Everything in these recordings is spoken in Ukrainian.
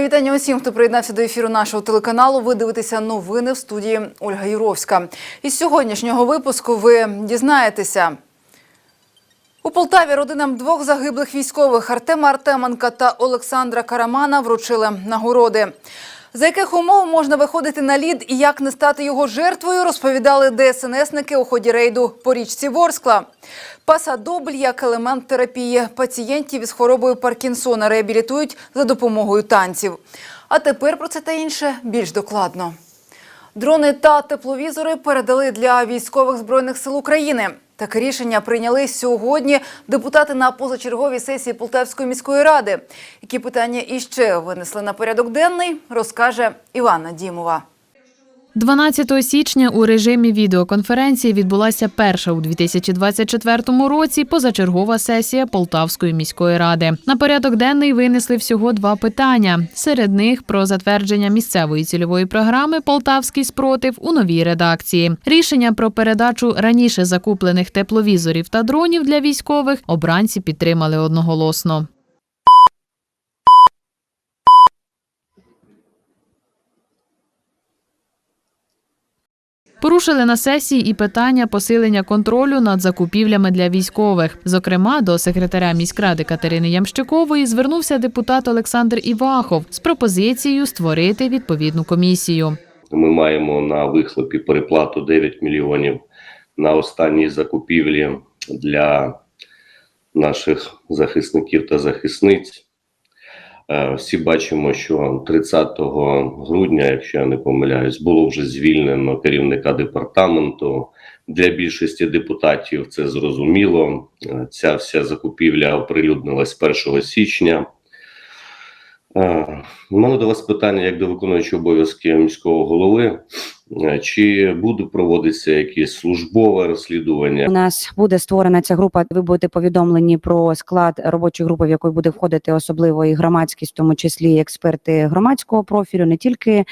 Мої вітання усім, хто приєднався до ефіру нашого телеканалу. Ви дивитеся новини в студії Ольга Юровська. Із сьогоднішнього випуску ви дізнаєтеся. У Полтаві родинам двох загиблих військових Артема Артеменка та Олександра Карамана вручили нагороди. За яких умов можна виходити на лід і як не стати його жертвою, розповідали ДСНСники у ході рейду по річці Ворскла. Пасадобль як елемент терапії пацієнтів із хворобою Паркінсона реабілітують за допомогою танців. А тепер про це та інше більш докладно. Дрони та тепловізори передали для військових збройних сил України. Таке рішення прийняли сьогодні депутати на позачерговій сесії Полтавської міської ради. Які питання іще винесли на порядок денний, розкаже Івана Дімова. 12 січня у режимі відеоконференції відбулася перша у 2024 році позачергова сесія Полтавської міської ради. На порядок денний винесли всього два питання. Серед них про затвердження місцевої цільової програми Полтавський спротив у новій редакції. Рішення про передачу раніше закуплених тепловізорів та дронів для військових обранці підтримали одноголосно. Порушили на сесії і питання посилення контролю над закупівлями для військових. Зокрема, до секретаря міськради Катерини Ямщикової звернувся депутат Олександр Івахов з пропозицією створити відповідну комісію. Ми маємо на вихлопі переплату 9 мільйонів на останній закупівлі для наших захисників та захисниць. Е, Всі бачимо, що 30 грудня, якщо я не помиляюсь, було вже звільнено керівника департаменту. Для більшості депутатів це зрозуміло. Е, Ця вся закупівля оприлюднилась 1 січня. Е, У мене до вас питання як до виконуючого обов'язки міського голови. Е, Чи буде проводитися якесь службове розслідування? У нас буде створена ця група. Ви будете повідомлені про склад робочої групи, в якої буде входити особливо і громадськість, в тому числі експерти громадського профілю, не тільки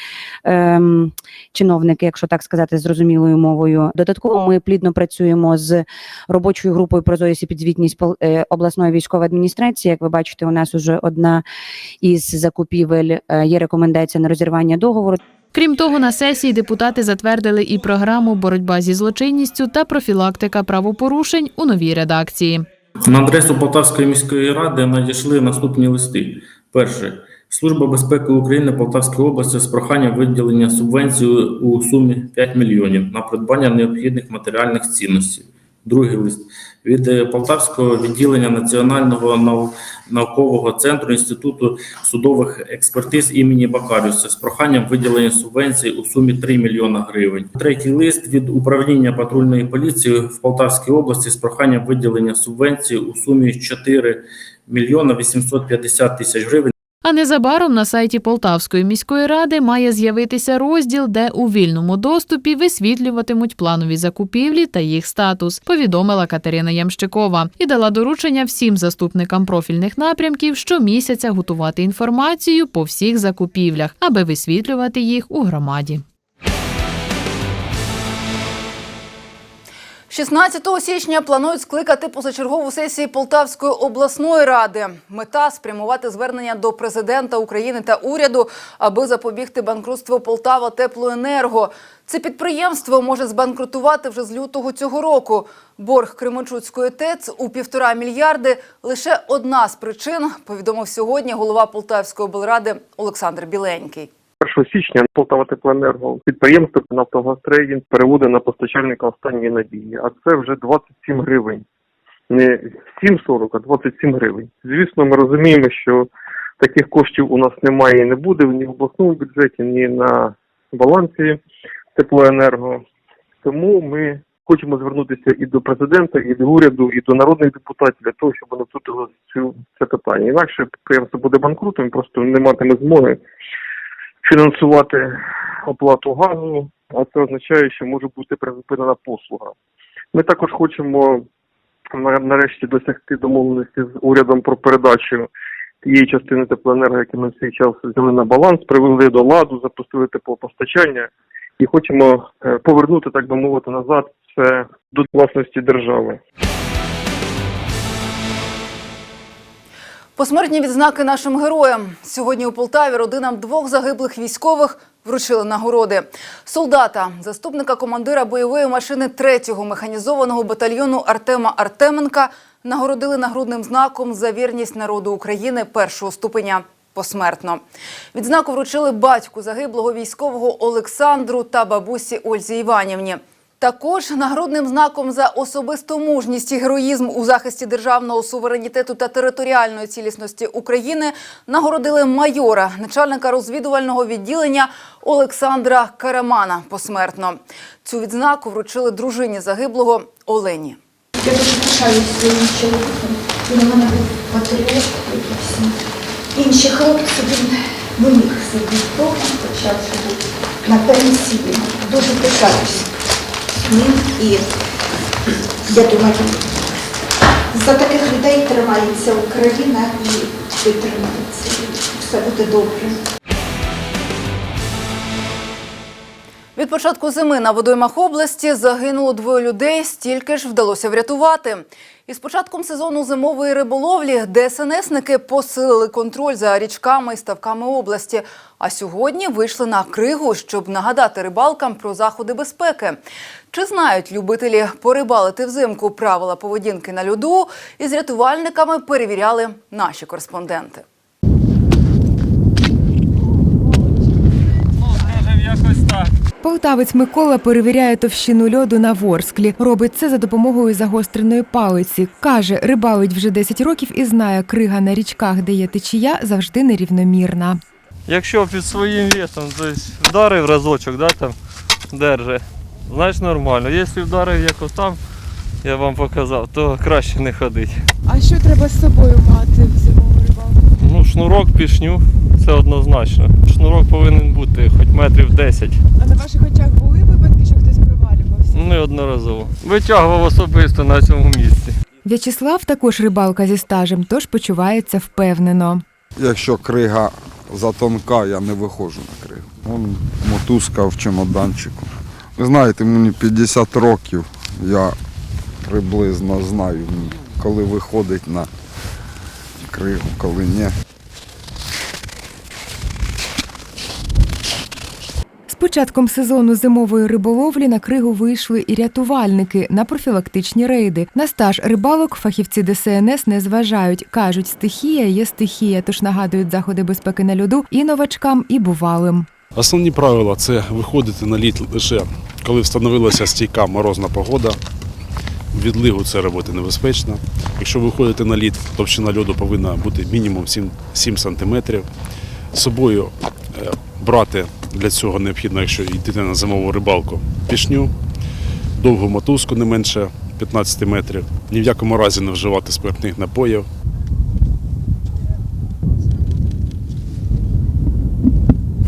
ем, чиновники, якщо так сказати, зрозумілою мовою. Додатково ми плідно працюємо з робочою групою прозорість і підзвітність е, обласної військової адміністрації. Як ви бачите, у нас уже одна із закупівель е, є рекомендація на розірвання договору. Крім того, на сесії депутати затвердили і програму боротьба зі злочинністю та профілактика правопорушень у новій редакції. На адресу Полтавської міської ради надійшли наступні листи. Перше. Служба безпеки України Полтавської області з проханням виділення субвенції у сумі 5 мільйонів на придбання необхідних матеріальних цінностей. Другий лист від е, Полтавського відділення Національного наукового центру Інституту судових експертиз імені Бакаріуса з проханням виділення субвенції у сумі 3 мільйона гривень. Третій лист від управління патрульної поліції в Полтавській області з проханням виділення субвенції у сумі 4 мільйона 850 тисяч гривень. А незабаром на сайті Полтавської міської ради має з'явитися розділ, де у вільному доступі висвітлюватимуть планові закупівлі та їх статус, повідомила Катерина Ямщикова і дала доручення всім заступникам профільних напрямків щомісяця готувати інформацію по всіх закупівлях, аби висвітлювати їх у громаді. 16 січня планують скликати позачергову сесію Полтавської обласної ради. Мета спрямувати звернення до президента України та уряду, аби запобігти банкрутству Полтава Теплоенерго. Це підприємство може збанкрутувати вже з лютого цього року. Борг Кременчуцької ТЕЦ у півтора мільярди лише одна з причин, повідомив сьогодні голова Полтавської облради Олександр Біленький. 1 січня Полтава Теплоенерго підприємство «Нафтогазтрейдинг» переводить на постачальника останньої надії, а це вже 27 гривень. Не 7,40, а 27 гривень. Звісно, ми розуміємо, що таких коштів у нас немає і не буде ні в обласному бюджеті, ні на балансі теплоенерго. Тому ми хочемо звернутися і до президента, і до уряду, і до народних депутатів для того, щоб вони втрутили цю це питання. Інакше підприємство буде банкрутом, просто не матиме змоги фінансувати оплату газу, а це означає, що може бути призупинена послуга. Ми також хочемо нарешті досягти домовленості з урядом про передачу тієї частини теплоенерго, які ми в свій час взяли на баланс, привели до ладу, запустили теплопостачання і хочемо е, повернути, так би мовити, назад це до власності держави. Посмертні відзнаки нашим героям. Сьогодні у Полтаві родинам двох загиблих військових вручили нагороди. Солдата, заступника командира бойової машини 3-го механізованого батальйону Артема Артеменка нагородили нагрудним знаком за вірність народу України першого ступеня посмертно. Відзнаку вручили батьку загиблого військового Олександру та бабусі Ользі Іванівні. Також нагрудним знаком за особисту мужність і героїзм у захисті державного суверенітету та територіальної цілісності України нагородили майора, начальника розвідувального відділення Олександра Карамана посмертно. Цю відзнаку вручили дружині загиблого Олені. Я дуже пишаюсь своїм чоловіком. У мене був патріот. Інші хлопці він виміг вдома, хоча на пенсії. Дуже пишаюсь ним і я думаю, за таких людей тримається Україна і витримається. Все буде добре. Від початку зими на водоймах області загинуло двоє людей, стільки ж вдалося врятувати. Із початком сезону зимової риболовлі ДСНСники посилили контроль за річками і ставками області. А сьогодні вийшли на кригу, щоб нагадати рибалкам про заходи безпеки. Чи знають любителі порибалити взимку правила поведінки на льоду? Із рятувальниками перевіряли наші кореспонденти. Полтавець Микола перевіряє товщину льоду на Ворсклі. Робить це за допомогою загостреної палиці. Каже, рибалить вже 10 років і знає, крига на річках, де є течія, завжди нерівномірна. Якщо під своїм весом, вдарив разочок, да, там держи, значить нормально. Якщо вдарив як там, я вам показав, то краще не ходити. А що треба з собою мати в зимову рибалку? Ну, шнурок, пішню, це однозначно. Шнурок повинен бути хоч метрів 10, А на ваших очах були випадки, що хтось провалювався? неодноразово. Витягував особисто на цьому місці. В'ячеслав також рибалка зі стажем, тож почувається впевнено. Якщо крига затонка, я не виходжу на кригу. Вон мотузка в чемоданчику. Ви знаєте, мені 50 років, я приблизно знаю, коли виходить на кригу, коли ні. Початком сезону зимової риболовлі на кригу вийшли і рятувальники на профілактичні рейди. На стаж рибалок фахівці ДСНС не зважають. кажуть, стихія є стихія, тож нагадують заходи безпеки на льоду і новачкам, і бувалим. Основні правила це виходити на лід лише коли встановилася стійка морозна погода. Відлигу це робити небезпечно. Якщо ви виходите на лід, товщина льоду повинна бути мінімум 7, 7 см. З собою е, брати для цього необхідно, якщо йдете на зимову рибалку, пішню, довгу мотузку не менше 15 метрів. Ні в якому разі не вживати спиртних напоїв.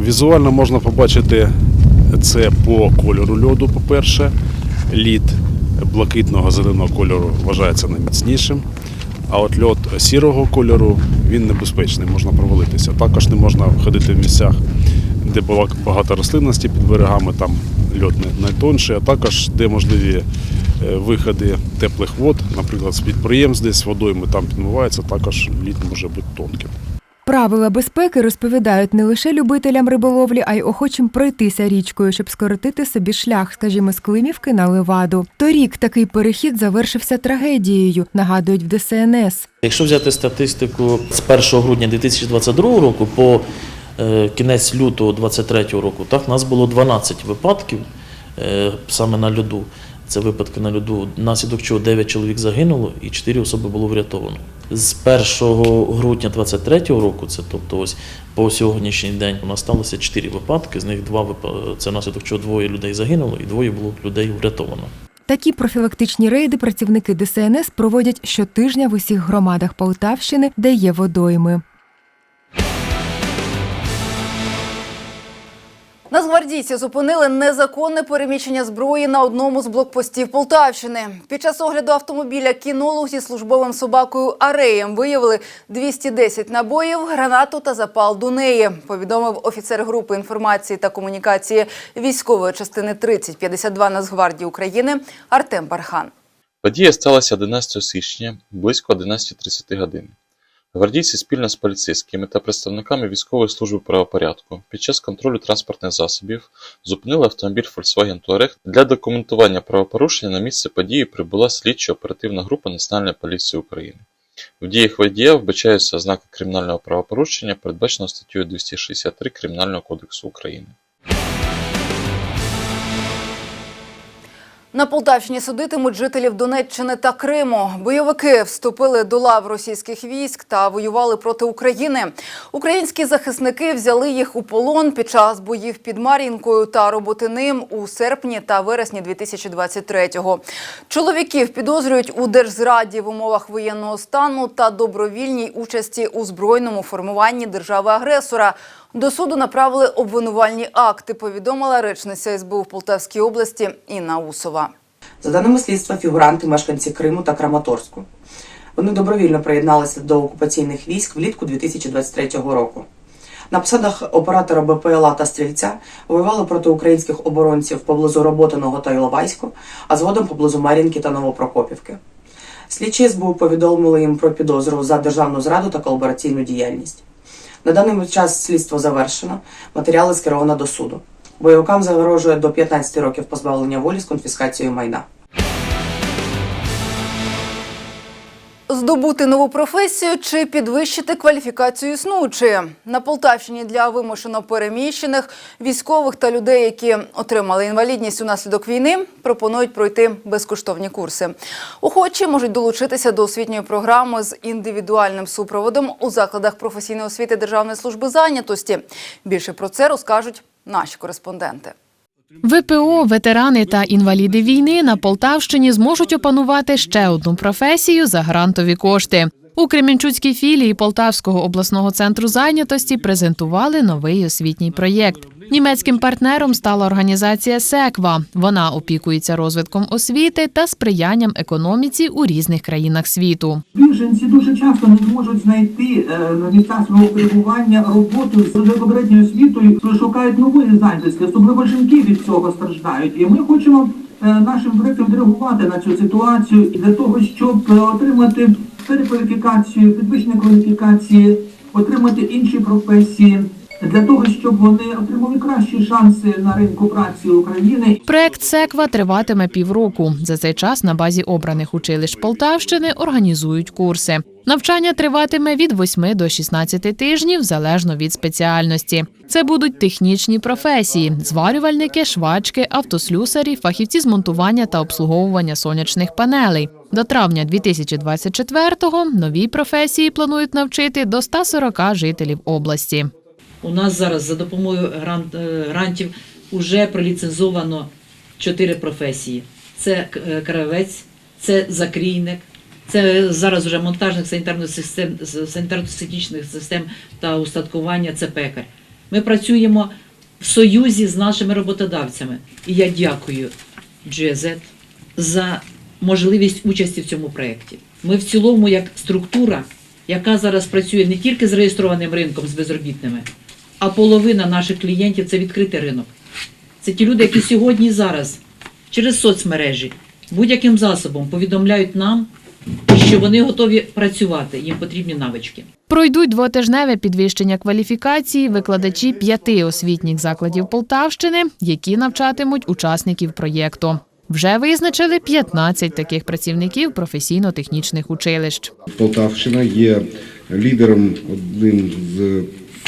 Візуально можна побачити це по кольору льоду, по-перше. Лід блакитного зеленого кольору вважається найміцнішим. А от льод сірого кольору він небезпечний, можна провалитися. Також не можна ходити в місцях, де була багато рослинності під берегами, там льод не- найтонший, а також де можливі е, виходи теплих вод, наприклад, з підприємств десь водойми там підмивається, також лід може бути тонким. Правила безпеки розповідають не лише любителям риболовлі, а й охочим пройтися річкою, щоб скоротити собі шлях, скажімо, з Климівки на Леваду. Торік такий перехід завершився трагедією, нагадують в ДСНС. Якщо взяти статистику з 1 грудня 2022 року по кінець лютого 2023 року, так, у нас було 12 випадків е, саме на льоду. Це випадки на льоду, внаслідок чого 9 чоловік загинуло і 4 особи було врятовано. З 1 грудня 2023 року, це тобто ось по сьогоднішній день, у нас сталося 4 випадки, з них два це внаслідок чого двоє людей загинуло і двоє було людей врятовано. Такі профілактичні рейди працівники ДСНС проводять щотижня в усіх громадах Полтавщини, де є водойми. Нацгвардійці зупинили незаконне переміщення зброї на одному з блокпостів Полтавщини. Під час огляду автомобіля кінолог зі службовим собакою Ареєм виявили 210 набоїв, гранату та запал до неї. Повідомив офіцер групи інформації та комунікації військової частини 3052 Нацгвардії України Артем Бархан. Подія сталася 11 січня близько 11.30 години. Гвардійці спільно з поліцейськими та представниками військової служби правопорядку під час контролю транспортних засобів зупинили автомобіль Volkswagen Touareg. Для документування правопорушення на місце події прибула слідчо-оперативна група Національної поліції України. В діях водія вбачаються ознаки кримінального правопорушення, передбаченого статтею 263 Кримінального кодексу України. На Полтавщині судитимуть жителів Донеччини та Криму. Бойовики вступили до лав російських військ та воювали проти України. Українські захисники взяли їх у полон під час боїв під Мар'їнкою та Роботиним у серпні та вересні 2023-го. Чоловіків підозрюють у держзраді в умовах воєнного стану та добровільній участі у збройному формуванні держави-агресора. До суду направили обвинувальні акти, повідомила речниця СБУ в Полтавській області Інна Усова. За даними слідства, фігуранти мешканці Криму та Краматорську. Вони добровільно приєдналися до окупаційних військ влітку 2023 року. На посадах оператора БПЛА та стрільця воювали проти українських оборонців поблизу Роботиного та Іловайську, а згодом поблизу Мар'їнки та Новопрокопівки. Слідчі СБУ повідомили їм про підозру за державну зраду та колабораційну діяльність. На даний час слідство завершено, матеріали скеровано до суду. Бойовикам загрожує до 15 років позбавлення волі з конфіскацією майна. Здобути нову професію чи підвищити кваліфікацію існуючої на Полтавщині для вимушено переміщених військових та людей, які отримали інвалідність унаслідок війни, пропонують пройти безкоштовні курси. Охочі можуть долучитися до освітньої програми з індивідуальним супроводом у закладах професійної освіти Державної служби зайнятості. Більше про це розкажуть наші кореспонденти. ВПО, ветерани та інваліди війни на Полтавщині зможуть опанувати ще одну професію за грантові кошти. У Кремінчуцькій філії Полтавського обласного центру зайнятості презентували новий освітній проєкт. Німецьким партнером стала організація Секва. Вона опікується розвитком освіти та сприянням економіці у різних країнах світу. Біженці дуже часто не зможуть знайти е, на місцях свого перебування роботу з попередньою освітою, шукають нової зайнятості, особливо жінки від цього страждають. І ми хочемо е, нашим проектом реагувати на цю ситуацію для того, щоб е, отримати перекваліфікацію, підвищення кваліфікації, отримати інші професії. Для того щоб вони отримали кращі шанси на ринку праці України Проект Секва триватиме півроку. За цей час на базі обраних училищ Полтавщини організують курси. Навчання триватиме від 8 до 16 тижнів залежно від спеціальності. Це будуть технічні професії: зварювальники, швачки, автослюсарі, фахівці з монтування та обслуговування сонячних панелей. До травня 2024-го нові професії планують навчити до 140 жителів області. У нас зараз за допомогою е, грантів вже проліцензовано чотири професії: це е, кравець, це закрійник, це зараз вже систем, санітарно-технічних систем та устаткування, це пекар. Ми працюємо в союзі з нашими роботодавцями. І я дякую GZ за можливість участі в цьому проєкті. Ми в цілому, як структура, яка зараз працює не тільки з реєстрованим ринком з безробітними, а половина наших клієнтів це відкритий ринок. Це ті люди, які сьогодні і зараз через соцмережі будь-яким засобом повідомляють нам, що вони готові працювати, їм потрібні навички. Пройдуть двотижневе підвищення кваліфікації викладачі п'яти освітніх закладів Полтавщини, які навчатимуть учасників проєкту. Вже визначили 15 таких працівників професійно-технічних училищ. Полтавщина є лідером одним з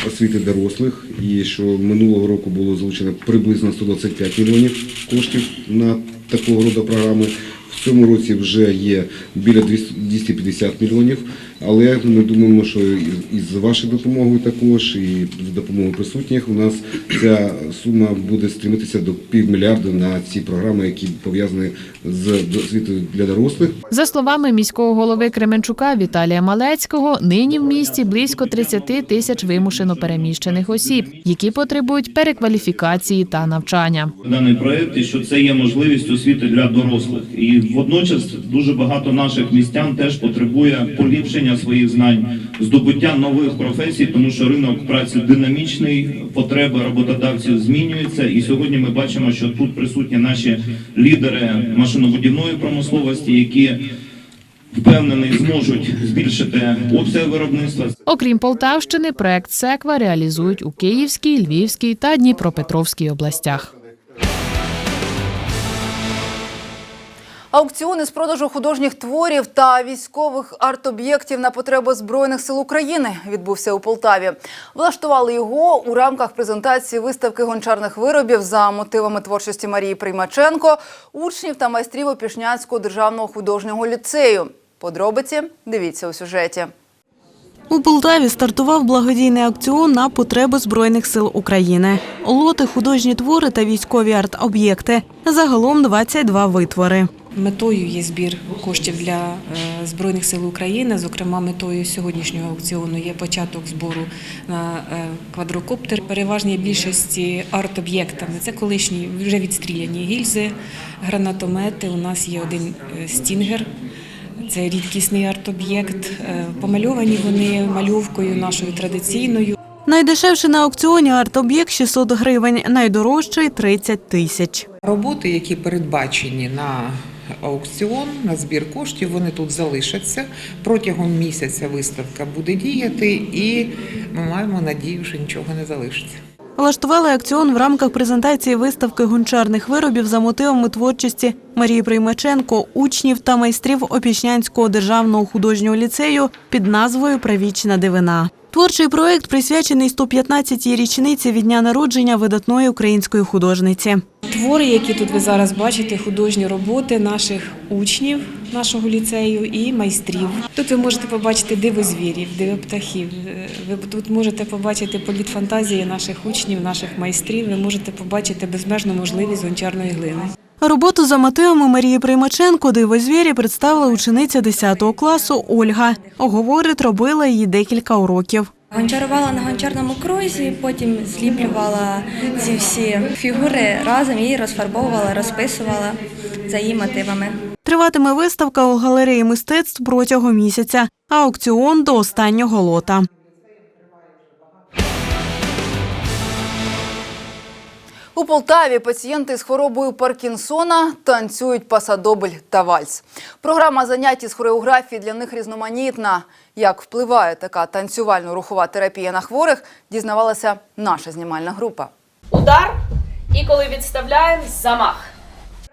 освіти дорослих, і що минулого року було залучено приблизно 125 мільйонів коштів на такого роду програми. В цьому році вже є біля 200 250 мільйонів, але ми думаємо, що і- з вашою допомогою також, і з допомогою присутніх у нас ця сума буде стремитися до півмільярда на ці програми, які пов'язані з освітою для дорослих. За словами міського голови Кременчука Віталія Малецького, нині в місті близько 30 тисяч вимушено переміщених осіб, які потребують перекваліфікації та навчання. даний проект, і що це є можливість освіти для дорослих. І водночас дуже багато наших містян теж потребує поліпшення своїх знань, здобуття нових професій, тому що ринок праці динамічний, потреби роботодавців змінюються. І сьогодні ми бачимо, що тут присутні наші лідери машинобудівної промисловості, які впевнений, зможуть збільшити обсяг виробництва. Окрім Полтавщини, проект Секва реалізують у Київській, Львівській та Дніпропетровській областях. Аукціони з продажу художніх творів та військових арт-об'єктів на потреби Збройних сил України відбувся у Полтаві. Влаштували його у рамках презентації виставки гончарних виробів за мотивами творчості Марії Приймаченко, учнів та майстрів Опішнянського державного художнього ліцею. Подробиці дивіться у сюжеті. У Полтаві стартував благодійний аукціон на потреби Збройних сил України. Лоти, художні твори та військові арт-об'єкти. Загалом 22 витвори. Метою є збір коштів для е, Збройних сил України. Зокрема, метою сьогоднішнього аукціону є початок збору на е, квадрокоптер. Переважній більшості арт-об'єктами це колишні вже відстріляні гільзи, гранатомети. У нас є один е, стінгер. Це рідкісний арт-об'єкт. Помальовані вони мальовкою нашою традиційною. Найдешевший на аукціоні арт-об'єкт 600 гривень, найдорожчий 30 тисяч. Роботи, які передбачені на аукціон, на збір коштів, вони тут залишаться. Протягом місяця виставка буде діяти, і ми маємо надію, що нічого не залишиться. Влаштували акціон в рамках презентації виставки гончарних виробів за мотивами творчості Марії Приймаченко, учнів та майстрів Опішнянського державного художнього ліцею під назвою Правічна дивина. Творчий проект присвячений 115-й річниці від дня народження видатної української художниці. Твори, які тут ви зараз бачите, художні роботи наших учнів нашого ліцею і майстрів. Тут ви можете побачити диво звірів, диво птахів. Ви тут можете побачити політ фантазії наших учнів, наших майстрів. Ви можете побачити безмежну можливість гончарної глини. Роботу за мотивами Марії Приймаченко «Диво звірі» представила учениця 10 класу Ольга. Говорить, робила її декілька уроків. Гончарувала на гончарному крузі, потім зліплювала ці всі фігури разом і розфарбовувала, розписувала за її мотивами. Триватиме виставка у галереї мистецтв протягом місяця, а аукціон до останнього лота. У Полтаві пацієнти з хворобою Паркінсона танцюють пасадобль та вальс. Програма занять із хореографії для них різноманітна. Як впливає така танцювально-рухова терапія на хворих, дізнавалася наша знімальна група. Удар, і коли відставляємо, замах.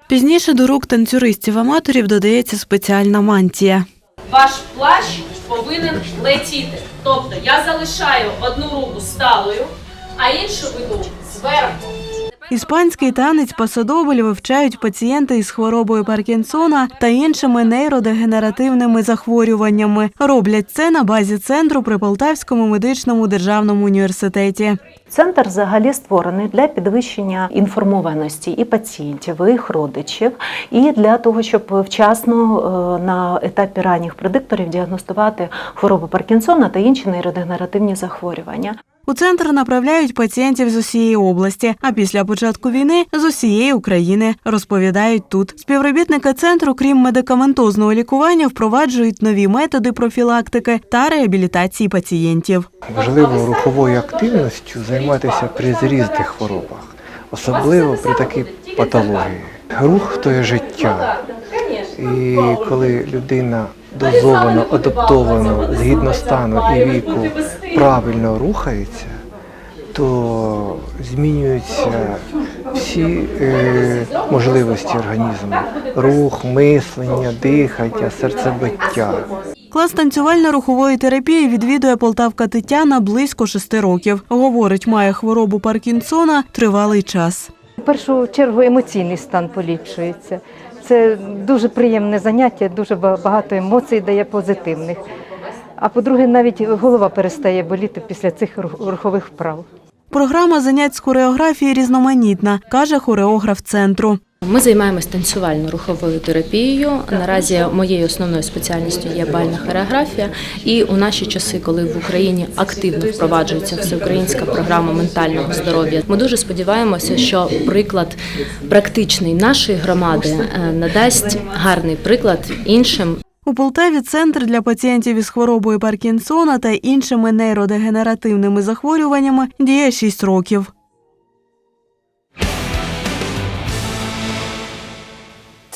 Пізніше до рук танцюристів-аматорів додається спеціальна мантія. Ваш плащ повинен летіти. Тобто я залишаю одну руку сталою, а іншу веду зверху. Іспанський танець пасадобль вивчають пацієнти із хворобою Паркінсона та іншими нейродегенеративними захворюваннями. Роблять це на базі центру при Полтавському медичному державному університеті. Центр взагалі створений для підвищення інформованості і пацієнтів, і їх родичів, і для того, щоб вчасно е, на етапі ранніх предикторів діагностувати хворобу Паркінсона та інші нейродегенеративні захворювання. У центр направляють пацієнтів з усієї області, а після початку війни з усієї України, розповідають тут. Співробітники центру, крім медикаментозного лікування, впроваджують нові методи профілактики та реабілітації пацієнтів. Важливо руховою активністю займатися при різних хворобах, особливо при такій патології. Рух то є життя. І коли людина дозовано, адаптовано, згідно стану і віку правильно рухається, то змінюються всі е, можливості організму: рух, мислення, дихання, серцебиття. Клас танцювально-рухової терапії відвідує полтавка Тетяна близько шести років. Говорить, має хворобу Паркінсона тривалий час. В першу чергу емоційний стан поліпшується. Це дуже приємне заняття, дуже багато емоцій дає позитивних. А по-друге, навіть голова перестає боліти після цих рухових вправ. Програма занять з хореографії різноманітна, каже хореограф центру. Ми займаємось танцювально-руховою терапією. Наразі моєю основною спеціальністю є бальна хореографія. І у наші часи, коли в Україні активно впроваджується всеукраїнська програма ментального здоров'я, ми дуже сподіваємося, що приклад практичний нашої громади е, надасть гарний приклад іншим. У Полтаві центр для пацієнтів із хворобою Паркінсона та іншими нейродегенеративними захворюваннями діє 6 років.